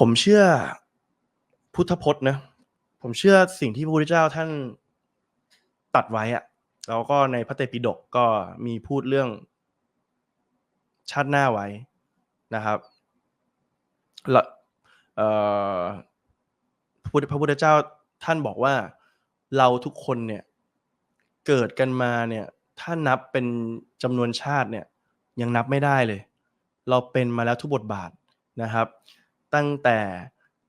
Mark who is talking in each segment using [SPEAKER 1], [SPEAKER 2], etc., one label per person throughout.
[SPEAKER 1] ผมเชื่อพุทธพจน์นะ ผมเชื่อสิ่งที่พระพุทธเจ้าท่านตัดไว้อะแล้วก็ในพระไตปิฎกก็มีพูดเรื่องชาติหน้าไว้นะครับและเอ่อพระพุทธพระพุทธเจ้าท่านบอกว่าเราทุกคนเนี่ยเกิดกันมาเนี่ยถ้านับเป็นจำนวนชาติเนี่ยยังนับไม่ได้เลย เราเป็นมาแล้วทุกบทบาทนะครับ ตั้งแต่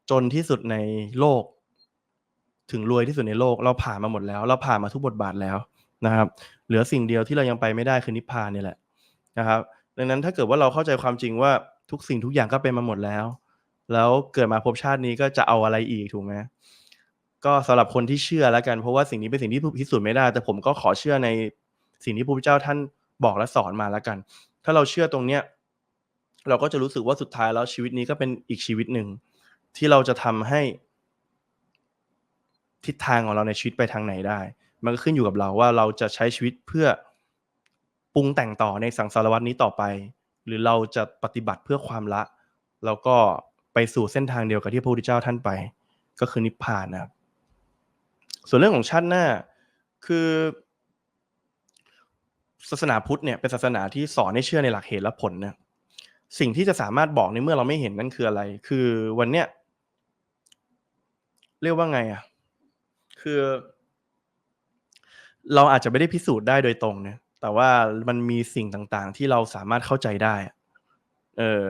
[SPEAKER 1] จนที่สุดในโลก ถึงรวยที่สุดในโลก เราผ่านมาหมดแล้ว เราผ่านมาทุกบทบาทแล้วนะครับ เหลือสิ่งเดียวที่เรายังไปไม่ได้คือนิพพานนี่แหละนะครับ ดังนั้นถ้าเกิดว่าเราเข้าใจความจริงว่าทุกสิ่งทุกอย่างก็เป็นมาหมดแล้ว แล้วเกิดมาพบชาตินี้ก็จะเอาอะไรอีกถูกไหมก็สำหรับคนที่เชื่อแล้วกันเพราะว่าสิ่งนี้เป็นสิ่งที่พิสูจน์ไม่ได้ แต่ผมก็ขอเชื่อในสิ่งที่พระพุทธเจ้าท่านบอกและสอนมาแล้วกัน ถ้าเราเชื่อตรงเนี้ย เราก็จะรู้สึกว่าสุดท้ายแล้วชีวิตนี้ก็เป็นอีกชีวิตหนึ่ง ที่เราจะทำให้ ทิศทางของเราในชีวิตไปทางไหนได้ มันก็ขึ้นอยู่กับเราว่าเราจะใช้ชีวิตเพื่อปรุงแต่งต่อในสังสารวัตนี้ต่อไป หรือเราจะปฏิบัติเพื่อความละ แล้วก็ไปสู่เส้นทางเดียวกับที่พระพุทธเจ้าท่านไป ก็คือนิพพานนะครับส่วนเรื่องของชาติหน้าคือศาสนาพุทธเนี่ยเป็นศาสนาที่สอนให้เชื่อในหลักเหตุและผลนะ สิ่งที่จะสามารถบอกในเมื่อเราไม่เห็นนั่นคืออะไร คือวันเนี้ยเรียกว่าไงอะ คือ เราอาจจะไม่ได้พิสูจน์ได้โดยตรงเนะแต่ว่ามันมีสิ่งต่างๆ ที่เราสามารถเข้าใจได้ เออ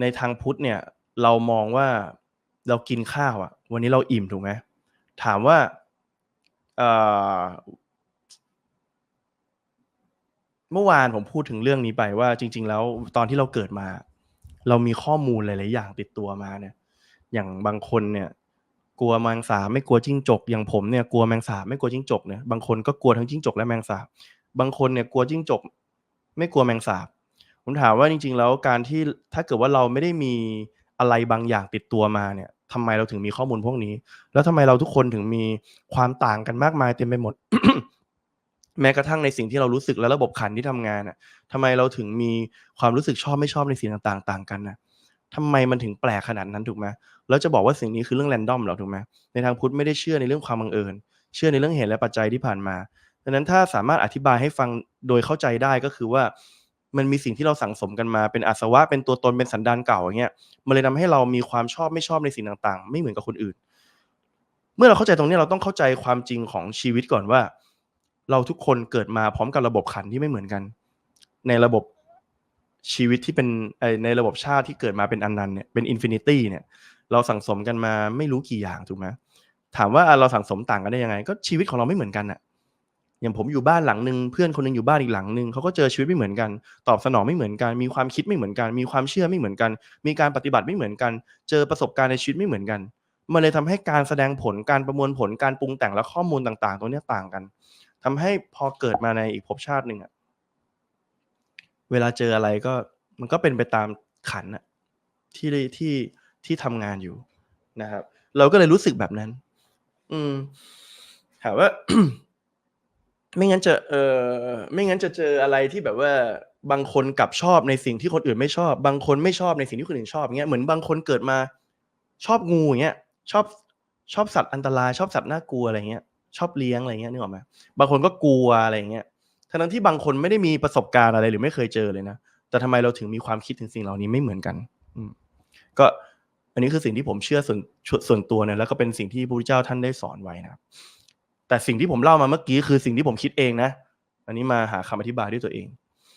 [SPEAKER 1] ในทางพุทธเนี่ย เรามองว่าเรากินข้าวอะ วันนี้เราอิ่มถูกไหมถามว่า เมื่อวานผมพูดถึงเรื่องนี้ไปว่าจริง ๆ แล้วตอนที่เราเกิดมา เรามีข้อมูลหลาย ๆ อย่างติดตัวมาเนี่ย อย่างบางคนเนี่ย กลัวแมงสาบไม่กลัวจิ้งจก อย่างผมเนี่ยกลัวแมงสาบไม่กลัวจิ้งจกเนี่ยบางคนก็กลัวทั้งจิ้งจกและแมงสาบบางคนเนี่ยกลัวจิ้งจก ไม่กลัวแมงสาบผมถามว่าจริง ๆ แล้วการที่ถ้าเกิดว่าเราไม่ได้มีอะไรบางอย่างติดตัวมาเนี่ยทำไมเราถึงมีข้อมูลพวกนี้ แล้วทำไมเราทุกคนถึงมีความต่างกันมากมายเต็มไปหมด แม้กระทั่งในสิ่งที่เรารู้สึกและระบบขันที่ทำงานอะทำไมเราถึงมีความรู้สึกชอบไม่ชอบในสิ่งต่างๆ ต่างกันนะทำไมมันถึงแปลกขนาดนั้นถูกไหมแล้วจะบอกว่าสิ่งนี้คือเรื่องแรนดอมหรอถูกไหมในทางพุทธไม่ได้เชื่อในเรื่องความบังเอิญ เชื่อในเรื่องเหตุและปัจจัยที่ผ่านมาดังนั้นถ้าสามารถอธิบายให้ฟังโดยเข้าใจได้ก็คือว่ามันมีสิ่งที่เราสั่งสมกันมาเป็นอาสวะเป็นตัวตนเป็นสันดานเก่าอย่างเงี้ยมันเลยทำให้เรามีความชอบไม่ชอบในสิ่งต่างๆ ไม่เหมือนกับคนอื่น เมื่อเราเข้าใจตรงนี้เราต้องเข้าใจความจริงของชีวิตก่อนว่า เราทุกคนเกิดมาพร้อมกับระบบขันที่ไม่เหมือนกัน ในระบบชีวิตที่เป็นในระบบชาติที่เกิดมาเป็นอนันต์เนี่ยเป็นอินฟินิตี้เนี่ย เราสั่งสมกันมาไม่รู้กี่อย่างถูกไหมถามว่าเราสั่งสมต่างกันได้ยังไง ก็ชีวิตของเราไม่เหมือนกันอะอย่างผมอยู่บ้านหลังหนึ่งเพื่อนคนหนึงอยู่บ้านอีกหลังหนึ่งเขาก็เจอชีวิตไม่เหมือนกัน ตอบสนองไม่เหมือนกัน มีความคิดไม่เหมือนกัน มีความเชื่อไม่เหมือนกัน มีการปฏิบัติไม่เหมือนกัน เจอประสบการณ์ในชีวิตไม่เหมือนกันมันเลยทำให้การแสดงผลการประมวลผลการปรุงแต่งและข้อมูลต่างๆตรงนี้ต่างกัน ทำให้พอเกิดมาในอีกภพชาติหนึ่งอะเวลาเจออะไรก็มันก็เป็นไปตามขันอะที่ที่ที่ทำงานอยู่นะครับ เราก็เลยรู้สึกแบบนั้น อืมถามว่า ไม่งั้นจะเออไม่งั้นจะเจออะไรที่แบบว่าบางคนกลับชอบในสิ่งที่คนอื่นไม่ชอบ บางคนไม่ชอบในสิ่งที่คนอื่นชอบเงี้ยเหมือนบางคนเกิดมาชอบงูอย่างเงี้ยชอบชอบสัตว์อันตราย ชอบสัตว์น่ากลัวอะไรเงี้ย ชอบเลี้ยงอะไรเงี้ยนึกออกไหมบางคนก็กลัวอะไรเงี้ยทั้งที่บางคนไม่ได้มีประสบการณ์อะไรหรือไม่เคยเจอเลยนะแต่ทำไมเราถึงมีความคิดถึงสิ่งเหล่านี้ไม่เหมือนกันก็อันนี้คือสิ่งที่ผมเชื่อส่วนส่วนตัวเนี่ยแล้วก็เป็นสิ่งที่พระพุทธเจ้าท่านได้สอนไว้นะครับ แต่สิ่งที่ผมเล่ามาเมื่อกี้คือสิ่งที่ผมคิดเองนะ อันนี้มาหาคำอธิบายด้วยตัวเอง